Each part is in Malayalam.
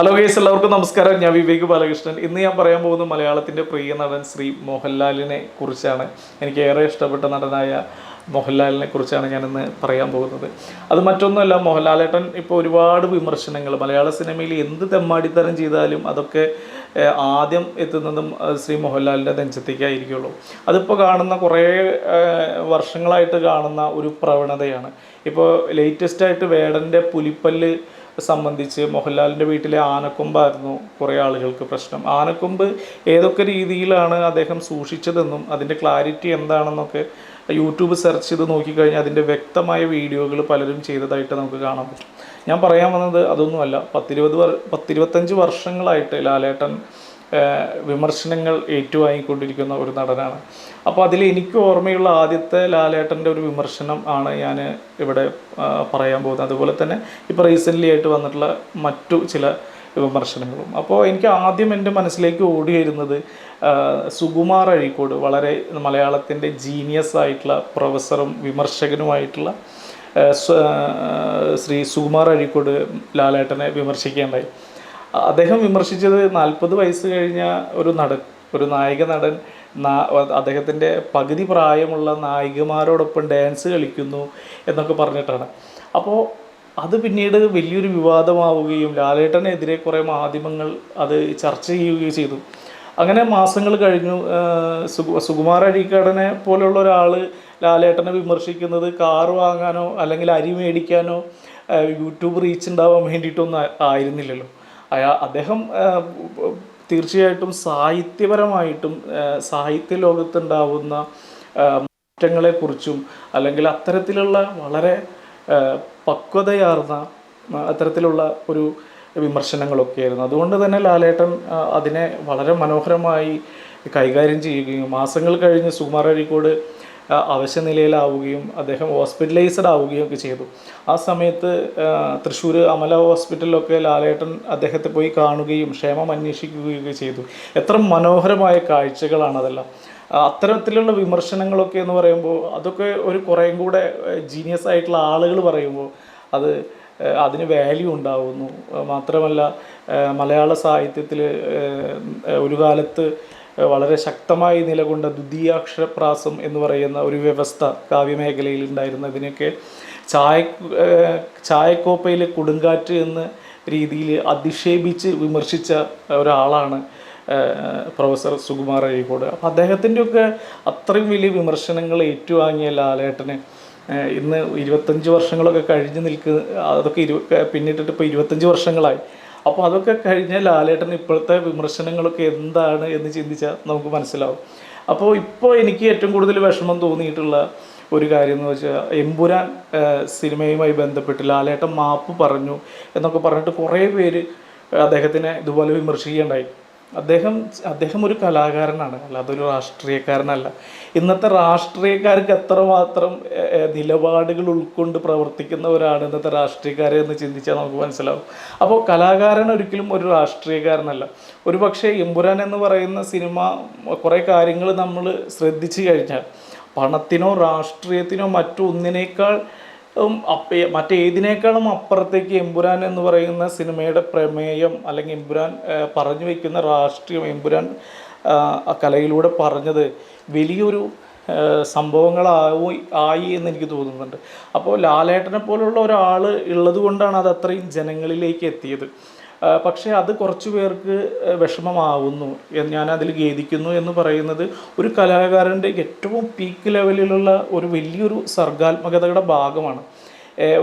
ഹലോ ഗേസ് എല്ലാവർക്കും നമസ്കാരം. ഞാൻ വിവേക് ബാലകൃഷ്ണൻ. ഇന്ന് ഞാൻ പറയാൻ പോകുന്നത് മലയാളത്തിന്റെ പ്രിയ നടൻ ശ്രീ മോഹൻലാലിനെ കുറിച്ചാണ്. എനിക്ക് ഏറെ ഇഷ്ടപ്പെട്ട നടനായ മോഹൻലാലിനെ കുറിച്ചാണ് ഞാനിന്ന് പറയാൻ പോകുന്നത്. അത് മറ്റൊന്നുമല്ല മോഹൻലാലേട്ടൻ ഇപ്പോൾ ഒരുപാട് വിമർശനങ്ങൾ മലയാള സിനിമയിൽ എന്ത് തെമ്മാടിത്തരം ചെയ്താലും അതൊക്കെ ആദ്യം എത്തുന്നതും ശ്രീ മോഹൻലാലിന്റെ നെഞ്ചത്തേക്കായിരിക്കുള്ളൂ. അതിപ്പോൾ കാണുന്ന കുറേ വർഷങ്ങളായിട്ട് കാണുന്ന ഒരു പ്രവണതയാണ്. ഇപ്പോൾ ലേറ്റസ്റ്റായിട്ട് വേടന്റെ പുലിപ്പല്ല് സംബന്ധിച്ച് മോഹൻലാലിന്റെ വീട്ടിലെ ആനക്കൊമ്പായിരുന്നു കുറേ ആളുകൾക്ക് പ്രശ്നം. ആനക്കൊമ്പ് ഏതൊക്കെ രീതിയിലാണ് അദ്ദേഹം സൂക്ഷിച്ചതെന്നും അതിന്റെ ക്ലാരിറ്റി എന്താണെന്നൊക്കെ യൂട്യൂബ് സെർച്ച് ചെയ്ത് നോക്കിക്കഴിഞ്ഞാൽ അതിന്റെ വ്യക്തമായ വീഡിയോകൾ പലരും ചെയ്തതായിട്ട് നമുക്ക് കാണാൻ പറ്റും. ഞാൻ പറയാൻ വന്നത് അതൊന്നുമല്ല. പത്തിരുപത് വർ പത്തിരുപത്തഞ്ച് വർഷങ്ങളായിട്ട് ലാലേട്ടൻ വിമർശനങ്ങൾ ഏറ്റുവാങ്ങിക്കൊണ്ടിരിക്കുന്ന ഒരു നടനാണ്. അപ്പോൾ അതിൽ എനിക്ക് ഓർമ്മയുള്ള ആദ്യത്തെ ലാലേട്ടന്റെ ഒരു വിമർശനം ആണ് ഞാൻ ഇവിടെ പറയാൻ പോകുന്നത്. അതുപോലെ തന്നെ ഇപ്പോൾ റീസെന്റ്ലി ആയിട്ട് വന്നിട്ടുള്ള മറ്റു ചില വിമർശനങ്ങളും. അപ്പോൾ എനിക്ക് ആദ്യം എന്റെ മനസ്സിലേക്ക് ഓടി വരുന്നത് സുകുമാർ അഴീക്കോട് വളരെ മലയാളത്തിന്റെ ജീനിയസ് ആയിട്ടുള്ള പ്രൊഫസറും വിമർശകനുമായിട്ടുള്ള ശ്രീ സുകുമാർ അഴീക്കോട് ലാലേട്ടനെ വിമർശിക്കേണ്ടായി. അദ്ദേഹം വിമർശിച്ചത് നാൽപ്പത് വയസ്സ് കഴിഞ്ഞ ഒരു നടൻ ഒരു നായിക നടൻ അദ്ദേഹത്തിന്റെ പകുതി പ്രായമുള്ള നായികമാരോടൊപ്പം ഡാൻസ് കളിക്കുന്നു എന്നൊക്കെ പറഞ്ഞിട്ടാണ്. അപ്പോൾ അത് പിന്നീട് വലിയൊരു വിവാദമാവുകയും ലാലേട്ടനെതിരെ കുറേ മാധ്യമങ്ങൾ അത് ചർച്ച ചെയ്യുകയും ചെയ്തു. അങ്ങനെ മാസങ്ങൾ കഴിഞ്ഞു. സുകുമാർ അഴീക്കാടനെ പോലുള്ള ഒരാൾ ലാലേട്ടനെ വിമർശിക്കുന്നത് കാർ വാങ്ങാനോ അല്ലെങ്കിൽ അരി മേടിക്കാനോ യൂട്യൂബ് റീച്ച് ഉണ്ടാവാൻ വേണ്ടിയിട്ടൊന്നും ആയിരുന്നില്ലല്ലോ. അയാ അദ്ദേഹം തീർച്ചയായിട്ടും സാഹിത്യപരമായിട്ടും സാഹിത്യ ലോകത്തുണ്ടാവുന്ന മാറ്റങ്ങളെക്കുറിച്ചും അല്ലെങ്കിൽ അത്തരത്തിലുള്ള വളരെ പക്വതയാർന്ന അത്തരത്തിലുള്ള ഒരു വിമർശനങ്ങളൊക്കെയായിരുന്നു. അതുകൊണ്ട് തന്നെ ലാലേട്ടൻ അതിനെ വളരെ മനോഹരമായി കൈകാര്യം ചെയ്യുകയും മാസങ്ങൾ കഴിഞ്ഞ് സുകുമാർ അവശനിലയിലാവുകയും അദ്ദേഹം ഹോസ്പിറ്റലൈസ്ഡ് ആവുകയും ഒക്കെ ചെയ്തു. ആ സമയത്ത് തൃശ്ശൂർ അമല ഹോസ്പിറ്റലിലൊക്കെ ലാലേട്ടൻ അദ്ദേഹത്തെ പോയി കാണുകയും ക്ഷേമം അന്വേഷിക്കുകയൊക്കെ ചെയ്തു. എത്ര മനോഹരമായ കാഴ്ചകളാണ് അതെല്ലാം. അത്തരത്തിലുള്ള വിമർശനങ്ങളൊക്കെ എന്ന് പറയുമ്പോൾ അതൊക്കെ ഒരു കുറേയും കൂടെ ജീനിയസ് ആയിട്ടുള്ള ആളുകൾ പറയുമ്പോൾ അത് അതിന് വാല്യൂ ഉണ്ടാവുന്നു. മാത്രമല്ല മലയാള സാഹിത്യത്തിൽ ഒരു കാലത്ത് വളരെ ശക്തമായി നിലകൊണ്ട ദ്വിതീയാക്ഷരപ്രാസം എന്ന് പറയുന്ന ഒരു വ്യവസ്ഥ കാവ്യമേഖലയിൽ ഉണ്ടായിരുന്നതിനൊക്കെ ചായ ചായക്കോപ്പയിലെ കൊടുങ്കാറ്റ് എന്ന രീതിയിൽ അധിക്ഷേപിച്ച് വിമർശിച്ച ഒരാളാണ് പ്രൊഫസർ സുകുമാർ അഴീക്കോട്. അപ്പോൾ അദ്ദേഹത്തിന്റെയൊക്കെ അത്രയും വലിയ വിമർശനങ്ങൾ ഏറ്റുവാങ്ങിയ ലാലേട്ടന് ഇന്ന് ഇരുപത്തഞ്ച് വർഷങ്ങളൊക്കെ കഴിഞ്ഞ് നിൽക്കുന്ന അതൊക്കെ ഇരു പിന്നിട്ടിട്ട് ഇപ്പോൾ ഇരുപത്തഞ്ച് വർഷങ്ങളായി. അപ്പോൾ അതൊക്കെ കഴിഞ്ഞ ലാലേട്ടൻ ഇപ്പോഴത്തെ വിമർശനങ്ങളൊക്കെ എന്താണ് എന്ന് ചിന്തിച്ചാൽ നമുക്ക് മനസ്സിലാവും. അപ്പോൾ ഇപ്പോൾ എനിക്ക് ഏറ്റവും കൂടുതൽ വിഷമം തോന്നിയിട്ടുള്ള ഒരു കാര്യം എന്ന് വെച്ചാൽ എമ്പുരാൻ സിനിമയുമായി ബന്ധപ്പെട്ട് ലാലേട്ടൻ മാപ്പ് പറഞ്ഞു എന്നൊക്കെ പറഞ്ഞിട്ട് കുറേ പേര് അദ്ദേഹത്തിനെ ഇതുപോലെ വിമർശിക്കുകയുണ്ടായി. അദ്ദേഹം അദ്ദേഹം ഒരു കലാകാരനാണ്. അല്ലാതെ ഒരു രാഷ്ട്രീയക്കാരനല്ല. ഇന്നത്തെ രാഷ്ട്രീയക്കാർക്ക് എത്രമാത്രം നിലപാടുകൾ ഉൾക്കൊണ്ട് പ്രവർത്തിക്കുന്നവരാണ് ഇന്നത്തെ രാഷ്ട്രീയക്കാരെ എന്ന് ചിന്തിച്ചാൽ നമുക്ക് മനസ്സിലാവും. അപ്പോൾ കലാകാരൻ ഒരിക്കലും ഒരു രാഷ്ട്രീയക്കാരനല്ല. ഒരു പക്ഷേ എമ്പുരാൻ എന്ന് പറയുന്ന സിനിമ കുറേ കാര്യങ്ങൾ നമ്മൾ ശ്രദ്ധിച്ചു കഴിഞ്ഞാൽ പണത്തിനോ രാഷ്ട്രീയത്തിനോ മറ്റൊന്നിനേക്കാൾ മറ്റേതിനേക്കാളും അപ്പുറത്തേക്ക് എമ്പുരാൻ എന്ന് പറയുന്ന സിനിമയുടെ പ്രമേയം അല്ലെങ്കിൽ എമ്പുരാൻ പറഞ്ഞു വയ്ക്കുന്ന രാഷ്ട്രീയം എമ്പുരാൻ കലയിലൂടെ പറഞ്ഞത് വലിയൊരു സംഭവങ്ങളായി ആയി എന്ന് എനിക്ക് തോന്നുന്നുണ്ട്. അപ്പോൾ ലാലേട്ടനെ പോലുള്ള ഒരാൾ ഉള്ളത് കൊണ്ടാണ് അത് അത്രയും ജനങ്ങളിലേക്ക് എത്തിയത്. പക്ഷേ അത് കുറച്ച് പേർക്ക് വിഷമമാവുന്നു. ഞാൻ അതിൽ ഖേദിക്കുന്നു എന്ന് പറയുന്നത് ഒരു കലാകാരന്റെ ഏറ്റവും പീക്ക് ലെവലിലുള്ള ഒരു വലിയൊരു സർഗാത്മകതയുടെ ഭാഗമാണ്.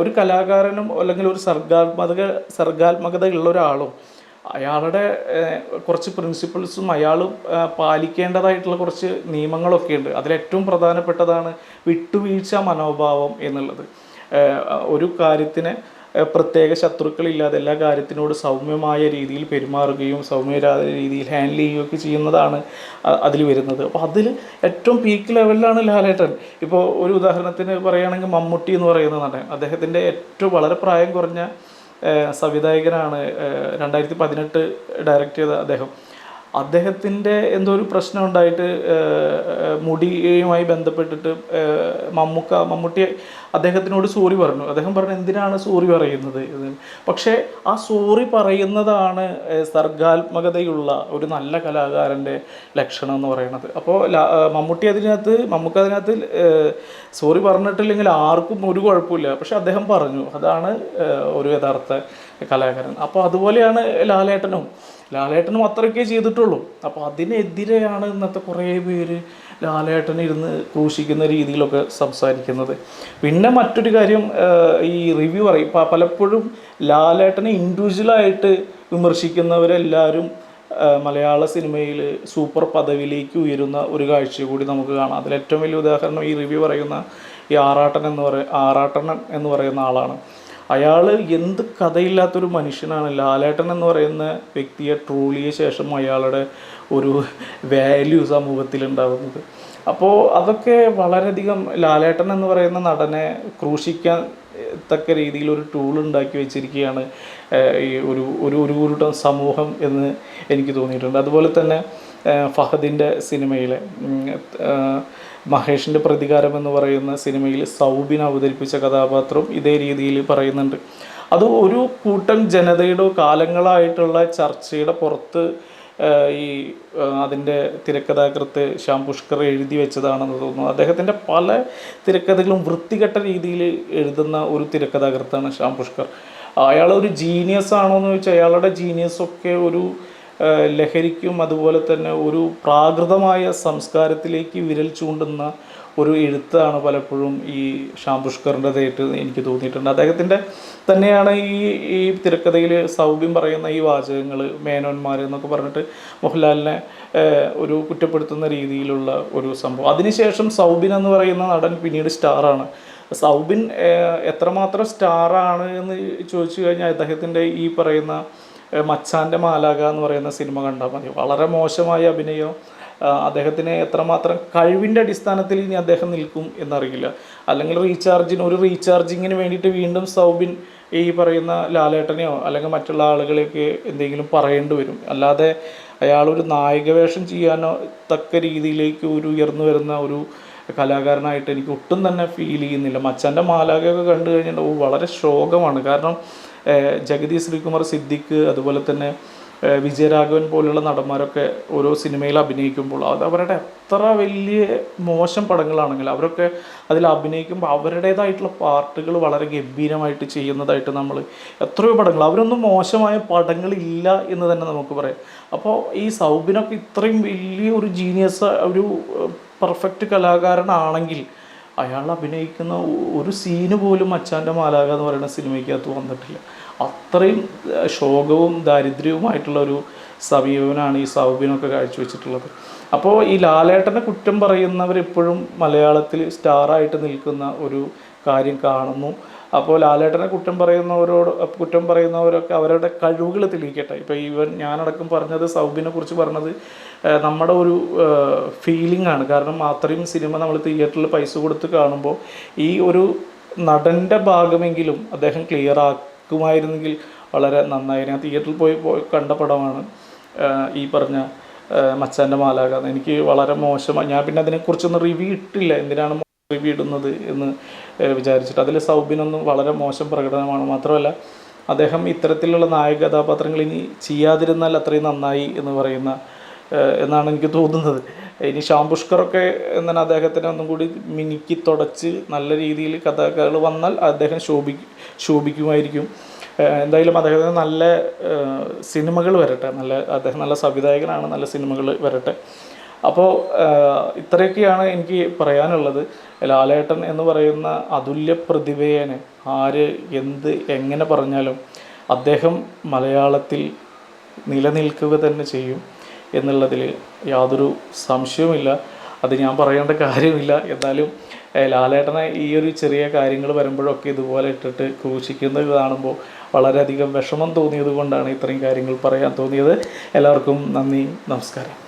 ഒരു കലാകാരനും അല്ലെങ്കിൽ ഒരു സർഗാത്മക സർഗാത്മകത ഉള്ള ഒരാളും അയാളുടെ കുറച്ച് പ്രിൻസിപ്പിൾസും അയാൾ പാലിക്കേണ്ടതായിട്ടുള്ള കുറച്ച് നിയമങ്ങളൊക്കെ ഉണ്ട്. അതിലേറ്റവും പ്രധാനപ്പെട്ടതാണ് വിട്ടുവീഴ്ച മനോഭാവം എന്നുള്ളത്. ഒരു കാര്യത്തിന് പ്രത്യേക ശത്രുക്കളില്ലാതെ എല്ലാ കാര്യത്തിനോട് സൗമ്യമായ രീതിയിൽ പെരുമാറുകയും സൗമ്യരായ രീതിയിൽ ഹാൻഡിൽ ചെയ്യുകയൊക്കെ ചെയ്യുന്നതാണ് അതിൽ വരുന്നത്. അപ്പോൾ അതിൽ ഏറ്റവും പീക്ക് ലെവലിലാണ് ലാലേട്ടൻ. ഇപ്പോൾ ഒരു ഉദാഹരണത്തിന് പറയുകയാണെങ്കിൽ മമ്മൂട്ടി എന്ന് പറയുന്ന നടൻ. അദ്ദേഹത്തിന്റെ ഏറ്റവും വളരെ പ്രായം കുറഞ്ഞ സംവിധായകനാണ് രണ്ടായിരത്തി പതിനെട്ട് ഡയറക്റ്റ് ചെയ്ത അദ്ദേഹം. അദ്ദേഹത്തിന്റെ എന്തോ ഒരു പ്രശ്നം ഉണ്ടായിട്ട് മുടിയുമായി ബന്ധപ്പെട്ടിട്ട് മമ്മൂക്ക മമ്മൂട്ടി അദ്ദേഹത്തിനോട് സോറി പറഞ്ഞു. അദ്ദേഹം പറഞ്ഞു എന്തിനാണ് സോറി പറയുന്നത്? പക്ഷേ ആ സോറി പറയുന്നതാണ് സർഗാത്മകതയുള്ള ഒരു നല്ല കലാകാരന്റെ ലക്ഷണം എന്ന് പറയുന്നത്. അപ്പോൾ മമ്മൂട്ടി അതിനകത്ത് മമ്മൂക്ക അതിനകത്ത് സോറി പറഞ്ഞിട്ടില്ലെങ്കിൽ ആർക്കും ഒരു കുഴപ്പമില്ല. പക്ഷെ അദ്ദേഹം പറഞ്ഞു അതാണ് ഒരു യഥാർത്ഥ കലാകാരൻ. അപ്പോൾ അതുപോലെയാണ് ലാലേട്ടനും. ലാലേട്ടനും അത്രയ്ക്കേ ചെയ്തിട്ടുള്ളൂ. അപ്പോൾ അതിനെതിരെയാണ് ഇന്നത്തെ കുറേ പേര് ലാലേട്ടൻ ഇരുന്ന് ക്രൂശിക്കുന്ന രീതിയിലൊക്കെ സംസാരിക്കുന്നത്. പിന്നെ മറ്റൊരു കാര്യം ഈ റിവ്യൂ പറയും. പലപ്പോഴും ലാലേട്ടനെ ഇൻഡിവിജ്വലായിട്ട് വിമർശിക്കുന്നവരെല്ലാവരും മലയാള സിനിമയിൽ സൂപ്പർ പദവിയിലേക്ക് ഉയരുന്ന ഒരു കാഴ്ച കൂടി നമുക്ക് കാണാം. അതിൽ ഏറ്റവും വലിയ ഉദാഹരണം ഈ റിവ്യൂ പറയുന്ന ഈ ആറാട്ടൻ എന്ന് പറയ ആറാട്ടൻ എന്ന് പറയുന്ന ആളാണ്. അയാൾ എന്ത് കഥയില്ലാത്തൊരു മനുഷ്യനാണ്. ലാലേട്ടൻ എന്ന് പറയുന്ന വ്യക്തിയെ ട്രോളിയ ശേഷം അയാളുടെ ഒരു വാല്യൂ സമൂഹത്തിൽ ഉണ്ടാകുന്നത് അപ്പോൾ അതൊക്കെ വളരെയധികം ലാലേട്ടൻ എന്ന് പറയുന്ന നടനെ ക്രൂശിക്കാൻ തക്ക രീതിയിൽ ഒരു ടൂൾ ഉണ്ടാക്കി വെച്ചിരിക്കുകയാണ് ഈ ഒരു ഒരു ഒരു കൂട്ടം സമൂഹം എന്ന് എനിക്ക് തോന്നിയിട്ടുണ്ട്. അതുപോലെ തന്നെ ഫഹദിന്റെ സിനിമയിലെ മഹേഷിന്റെ പ്രതികാരം എന്ന് പറയുന്ന സിനിമയിൽ സൗബിൻ അവതരിപ്പിച്ച കഥാപാത്രം ഇതേ രീതിയിൽ പറയുന്നുണ്ട്. അത് ഒരു കൂട്ടം ജനതയുടെ കാലങ്ങളായിട്ടുള്ള ചർച്ചയുടെ പുറത്ത് ഈ അതിന്റെ തിരക്കഥാകൃത്ത് ശ്യാം പുഷ്കർ എഴുതി വെച്ചതാണെന്ന് തോന്നുന്നു. അദ്ദേഹത്തിന്റെ പല തിരക്കഥകളും വൃത്തികെട്ട രീതിയിൽ എഴുതുന്ന ഒരു തിരക്കഥാകൃത്താണ് ശ്യാം പുഷ്കർ. അയാൾ ഒരു ജീനിയസ് ആണോ എന്ന് ചോദിച്ചാൽ അയാളുടെ ജീനിയസ് ഒക്കെ ഒരു ലഹരിക്കും അതുപോലെ തന്നെ ഒരു പ്രാകൃതമായ സംസ്കാരത്തിലേക്ക് വിരൽ ചൂണ്ടുന്ന ഒരു എഴുത്താണ് പലപ്പോഴും ഈ ഷാം പുഷ്കറിന്റെതായിട്ട് എനിക്ക് തോന്നിയിട്ടുണ്ട്. അദ്ദേഹത്തിന്റെ തന്നെയാണ് ഈ ഈ തിരക്കഥയിൽ സൗബിൻ പറയുന്ന ഈ വാചകങ്ങൾ മേനോന്മാർ എന്നൊക്കെ പറഞ്ഞിട്ട് മോഹൻലാലിനെ ഒരു കുറ്റപ്പെടുത്തുന്ന രീതിയിലുള്ള ഒരു സംഭവം. അതിനുശേഷം സൗബിൻ എന്ന് പറയുന്ന നടൻ പിന്നീട് സ്റ്റാറാണ്. സൗബിൻ എത്രമാത്രം സ്റ്റാറാണ് എന്ന് ചോദിച്ചു കഴിഞ്ഞാൽ അദ്ദേഹത്തിന്റെ ഈ പറയുന്ന മച്ചാന്റെ മാലാക എന്ന് പറയുന്ന സിനിമ കണ്ടാൽ മതി. വളരെ മോശമായ അഭിനയം. അദ്ദേഹത്തിന് എത്രമാത്രം കഴിവിന്റെ അടിസ്ഥാനത്തിൽ ഇനി അദ്ദേഹം നിൽക്കും എന്നറിയില്ല. അല്ലെങ്കിൽ റീചാർജിന് ഒരു റീചാർജിങ്ങിന് വേണ്ടിയിട്ട് വീണ്ടും സൗബിൻ ഈ പറയുന്ന ലാലേട്ടനെയോ അല്ലെങ്കിൽ മറ്റുള്ള ആളുകളെയൊക്കെ എന്തെങ്കിലും പറയേണ്ടി വരും. അല്ലാതെ അയാളൊരു നായകവേഷം ചെയ്യാനോ തക്ക രീതിയിലേക്ക് ഒരു ഉയർന്നു വരുന്ന ഒരു കലാകാരനായിട്ട് എനിക്ക് ഒട്ടും തന്നെ ഫീൽ ചെയ്യുന്നില്ല. മച്ചാന്റെ മാലാകയൊക്കെ കണ്ടു ഓ വളരെ ശോകമാണ്. കാരണം ജഗതി ശ്രീകുമാർ സിദ്ദിഖ് അതുപോലെ തന്നെ വിജയരാഘവൻ പോലുള്ള നടന്മാരൊക്കെ ഓരോ സിനിമയിൽ അഭിനയിക്കുമ്പോൾ അത് അവരുടെ എത്ര വലിയ മോശം പടങ്ങളാണെങ്കിൽ അവരൊക്കെ അതിൽ അഭിനയിക്കുമ്പോൾ അവരുടേതായിട്ടുള്ള പാർട്ടുകൾ വളരെ ഗംഭീരമായിട്ട് ചെയ്യുന്നതായിട്ട് നമ്മൾ എത്രയോ പടങ്ങൾ. അവരൊന്നും മോശമായ പടങ്ങളില്ല എന്ന് തന്നെ നമുക്ക് പറയാം. അപ്പോൾ ഈ സൗബിനൊക്കെ ഇത്രയും വലിയ ഒരു ജീനിയസ് ഒരു പെർഫെക്റ്റ് കലാകാരനാണെങ്കിൽ അയാൾ അഭിനയിക്കുന്ന ഒരു സീന് പോലും അച്ചാന്റെ മാലാക എന്ന് പറയുന്ന സിനിമയ്ക്കകത്ത് വന്നിട്ടില്ല. അത്രയും ശോകവും ദാരിദ്ര്യവുമായിട്ടുള്ള ഒരു സമീപനാണ് ഈ സൗബിനൊക്കെ കാഴ്ചവെച്ചിട്ടുള്ളത്. അപ്പോൾ ഈ ലാലേട്ടനെ കുറ്റം പറയുന്നവരെപ്പോഴും മലയാളത്തിൽ സ്റ്റാറായിട്ട് നിൽക്കുന്ന ഒരു കാര്യം കാണുന്നു. അപ്പോൾ ലാലേട്ടനെ കുറ്റം പറയുന്നവരോട് കുറ്റം പറയുന്നവരൊക്കെ അവരുടെ കഴിവുകൾ തെളിയിക്കട്ടെ. ഇപ്പോൾ ഈവൻ ഞാനടക്കം പറഞ്ഞത് സൗബിനെ കുറിച്ച് പറഞ്ഞത് നമ്മുടെ ഒരു ഫീലിംഗ് ആണ്. കാരണം അത്രയും സിനിമ നമ്മൾ തിയേറ്ററിൽ പൈസ കൊടുത്ത് കാണുമ്പോൾ ഈ ഒരു നടന്റെ ഭാഗമെങ്കിലും അദ്ദേഹം ക്ലിയർ ആക്കുമായിരുന്നെങ്കിൽ വളരെ നന്നായി ഞാൻ തിയേറ്ററിൽ പോയി പോയി കണ്ട പടമാണ് ഈ പറഞ്ഞ മച്ചാന്റെ മാലാക എനിക്ക് വളരെ മോശമായി ഞാൻ പിന്നെ അതിനെക്കുറിച്ചൊന്നും റിവ്യൂ ഇട്ടില്ല. എന്തിനാണ് റിവ്യൂ ഇടുന്നത് എന്ന് വിചാരിച്ചിട്ട് അതിൽ സൗബിനൊന്നും വളരെ മോശം പ്രകടനമാണ്. മാത്രമല്ല അദ്ദേഹം ഇത്തരത്തിലുള്ള നായക കഥാപാത്രങ്ങൾ ഇനി ചെയ്യാതിരുന്നാൽ അത്രയും നന്നായി എന്ന് പറയുന്ന എന്നാണ് എനിക്ക് തോന്നുന്നത്. ഇനി ശ്യാം പുഷ്കറൊക്കെ എന്നാൽ അദ്ദേഹത്തിനെ ഒന്നും കൂടി മിനുക്കി തുടച്ച് നല്ല രീതിയിൽ കഥകൾ വന്നാൽ അദ്ദേഹം ശോഭി ശോഭിക്കുമായിരിക്കും. എന്തായാലും അദ്ദേഹത്തിന് നല്ല സിനിമകൾ വരട്ടെ. നല്ല അദ്ദേഹം നല്ല സംവിധായകനാണ് നല്ല സിനിമകൾ വരട്ടെ. അപ്പോൾ ഇത്രയൊക്കെയാണ് എനിക്ക് പറയാനുള്ളത്. ലാലേട്ടൻ എന്ന് പറയുന്ന അതുല്യ പ്രതിഭയന് ആര് എന്ത് എങ്ങനെ പറഞ്ഞാലും അദ്ദേഹം മലയാളത്തിൽ നിലനിൽക്കുക തന്നെ ചെയ്യും എന്നുള്ളതിൽ യാതൊരു സംശയവുമില്ല. അത് ഞാൻ പറയേണ്ട കാര്യമില്ല. എന്നാലും ലാലേട്ടനെ ഈ ഒരു ചെറിയ കാര്യങ്ങൾ വരുമ്പോഴൊക്കെ ഇതുപോലെ ഇട്ടിട്ട് ക്രൂശിക്കുന്നത് കാണുമ്പോൾ വളരെയധികം വിഷമം തോന്നിയത് കൊണ്ടാണ് ഇത്രയും കാര്യങ്ങൾ പറയാൻ തോന്നിയത്. എല്ലാവർക്കും നന്ദി. നമസ്കാരം.